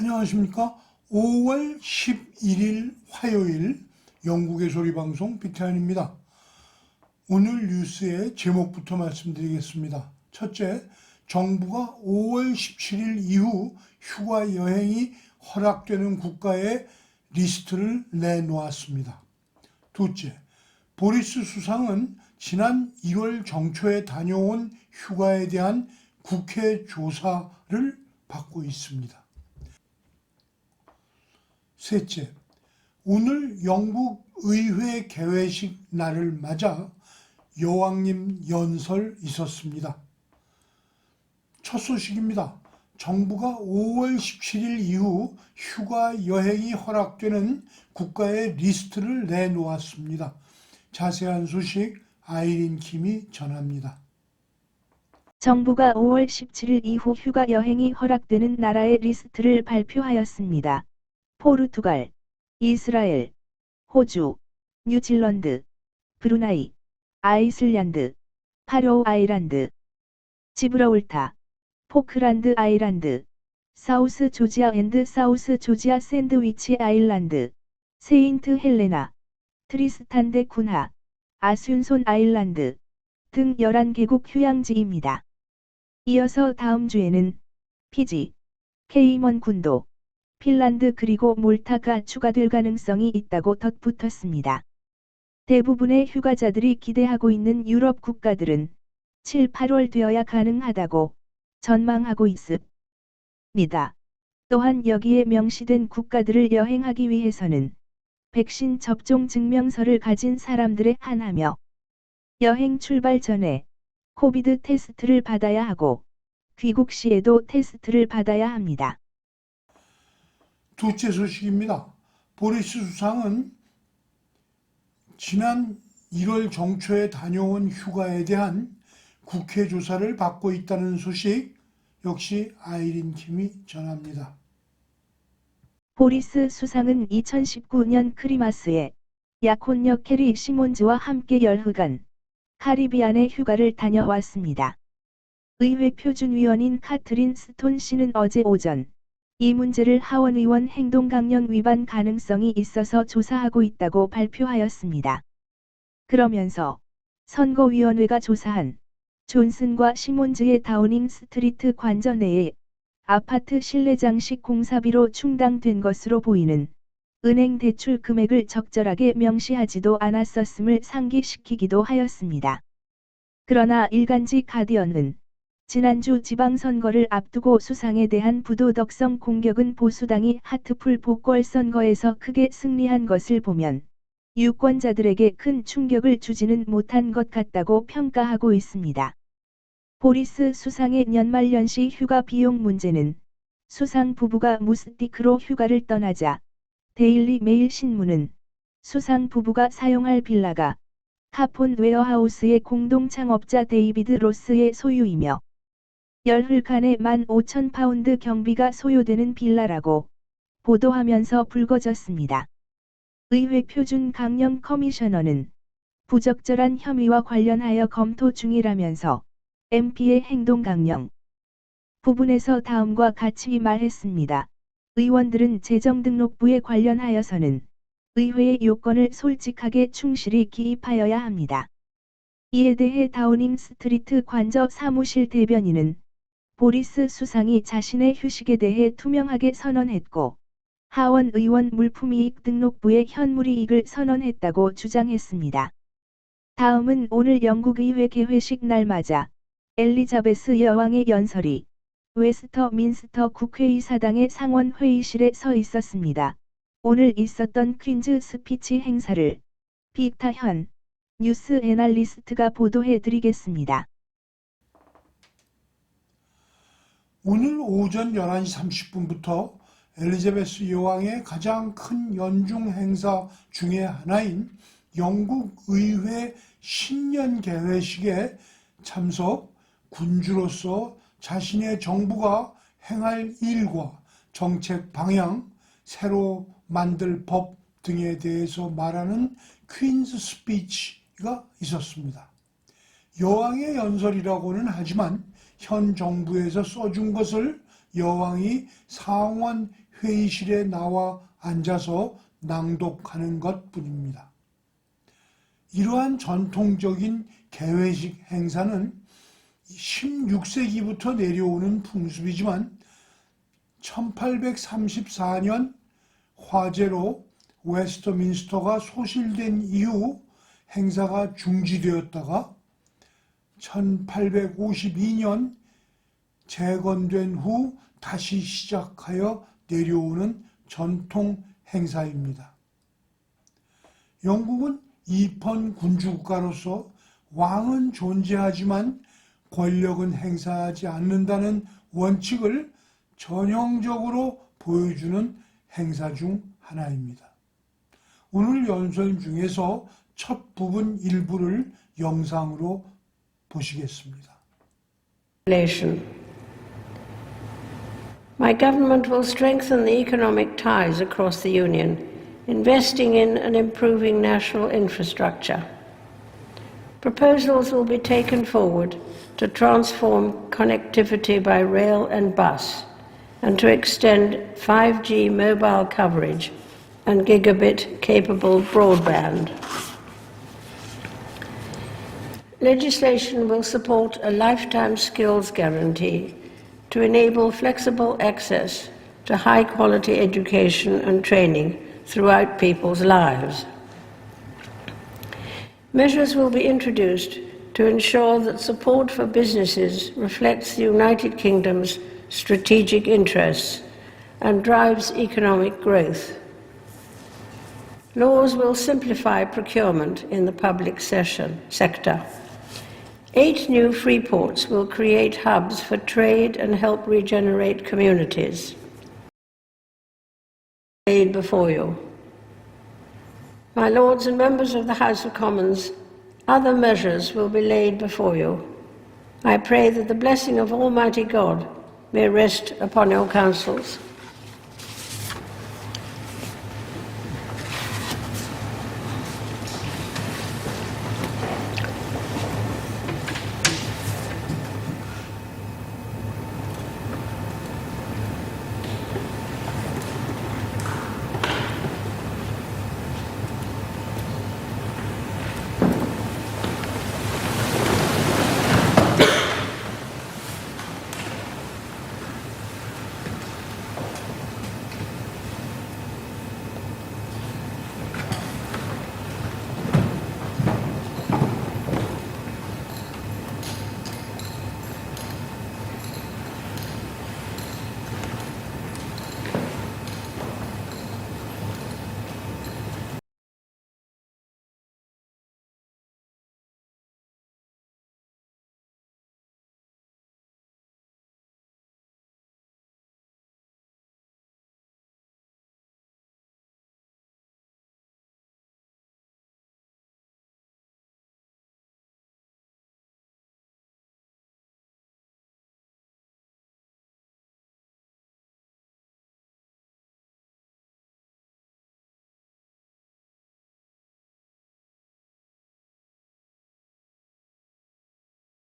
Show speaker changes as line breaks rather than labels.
안녕하십니까. 5월 11일 화요일 영국의 소리방송 비태환입니다. 오늘 뉴스의 제목부터 말씀드리겠습니다. 첫째, 정부가 5월 17일 이후 휴가 여행이 허락되는 국가의 리스트를 내놓았습니다. 둘째, 보리스 수상은 지난 1월 정초에 다녀온 휴가에 대한 국회 조사를 받고 있습니다. 셋째, 오늘 영국 의회 개회식 날을 맞아 여왕님 연설 있었습니다. 첫 소식입니다. 정부가 5월 17일 이후 휴가 여행이 허락되는 국가의 리스트를 내놓았습니다. 자세한 소식 아이린 킴이 전합니다.
정부가 5월 17일 이후 휴가 여행이 허락되는 나라의 리스트를 발표하였습니다. 포르투갈, 이스라엘, 호주, 뉴질랜드, 브루나이, 아이슬란드, 파로우 아일랜드, 지브라울타, 포크란드 아일랜드, 사우스 조지아 앤드 사우스 조지아 샌드위치 아일랜드, 세인트 헬레나, 트리스탄 데 군하, 아순손 아일랜드 등 11개국 휴양지입니다. 이어서 다음 주에는 피지, 케이먼 군도, 핀란드 그리고 몰타가 추가될 가능성이 있다고 덧붙었습니다. 대부분의 휴가자들이 기대하고 있는 유럽 국가들은 7, 8월 되어야 가능하다고 전망하고 있습니다. 또한 여기에 명시된 국가들을 여행하기 위해서는 백신 접종 증명서를 가진 사람들의 하나며 여행 출발 전에 코비드 테스트를 받아야 하고 귀국 시에도 테스트를 받아야 합니다.
둘째 소식입니다. 보리스 수상은 지난 1월 정초에 다녀온 휴가에 대한 국회 조사를 받고 있다는 소식 역시 아이린 킴이 전합니다.
보리스 수상은 2019년 크리마스에 약혼녀 캐리 시몬즈와 함께 열흘간 카리비안의 휴가를 다녀왔습니다. 의회 표준위원인 카트린 스톤 씨는 어제 오전 이 문제를 하원의원 행동 강령 위반 가능성이 있어서 조사하고 있다고 발표하였습니다. 그러면서 선거위원회가 조사한 존슨과 시몬즈의 다우닝 스트리트 관저 내에 아파트 실내 장식 공사비로 충당된 것으로 보이는 은행 대출 금액을 적절하게 명시하지도 않았었음을 상기시키기도 하였습니다. 그러나 일간지 가디언은 지난주 지방선거를 앞두고 수상에 대한 부도덕성 공격은 보수당이 하트풀 보궐선거에서 크게 승리한 것을 보면 유권자들에게 큰 충격을 주지는 못한 것 같다고 평가하고 있습니다. 보리스 수상의 연말 연시 휴가 비용 문제는 수상 부부가 무스티크로 휴가를 떠나자 데일리 메일 신문은 수상 부부가 사용할 빌라가 카폰 웨어하우스의 공동 창업자 데이비드 로스의 소유이며 열흘간에 15,000파운드 경비가 소요되는 빌라라고 보도하면서 불거졌습니다. 의회 표준 강령 커미셔너는 부적절한 혐의와 관련하여 검토 중이라면서 MP의 행동 강령 부분에서 다음과 같이 말했습니다. 의원들은 재정등록부에 관련하여서는 의회의 요건을 솔직하게 충실히 기입하여야 합니다. 이에 대해 다우닝 스트리트 관저 사무실 대변인은 보리스 수상이 자신의 휴식에 대해 투명하게 선언했고 하원 의원 물품이익 등록부에 현물이익을 선언했다고 주장했습니다. 다음은 오늘 영국 의회 개회식 날 맞아 엘리자베스 여왕의 연설이 웨스터 민스터 국회의사당의 상원 회의실에 서 있었습니다. 오늘 있었던 퀸즈 스피치 행사를 비타 현 뉴스 애널리스트가 보도해 드리겠습니다.
오늘 오전 11시 30분부터 엘리자베스 여왕의 가장 큰 연중 행사 중의 하나인 영국 의회 신년 개회식에 참석 군주로서 자신의 정부가 행할 일과 정책 방향, 새로 만들 법 등에 대해서 말하는 퀸즈 스피치가 있었습니다. 여왕의 연설이라고는 하지만 현 정부에서 써준 것을 여왕이 상원 회의실에 나와 앉아서 낭독하는 것 뿐입니다. 이러한 전통적인 개회식 행사는 16세기부터 내려오는 풍습이지만 1834년 화재로 웨스터민스터가 소실된 이후 행사가 중지되었다가 1852년 재건된 후 다시 시작하여 내려오는 전통 행사입니다. 영국은 이편 군주국가로서 왕은 존재하지만 권력은 행사하지 않는다는 원칙을 전형적으로 보여주는 행사 중 하나입니다. 오늘 연설 중에서 첫 부분 일부를 영상으로 보시겠습니다.
Relation. My government will strengthen the economic ties across the Union, investing in and improving national infrastructure. Proposals will be taken forward to transform connectivity by rail and bus and to extend 5G mobile coverage and gigabit capable broadband. Legislation will support a lifetime skills guarantee to enable flexible access to high quality education and training throughout people's lives. Measures will be introduced to ensure that support for businesses reflects the United Kingdom's strategic interests and drives economic growth. Laws will simplify procurement in the public session, sector. Eight new free ports will create hubs for trade and help regenerate communities. Laid before you. My Lords and members of the House of Commons, other measures will be laid before you. I pray that the blessing of Almighty God may rest upon your councils.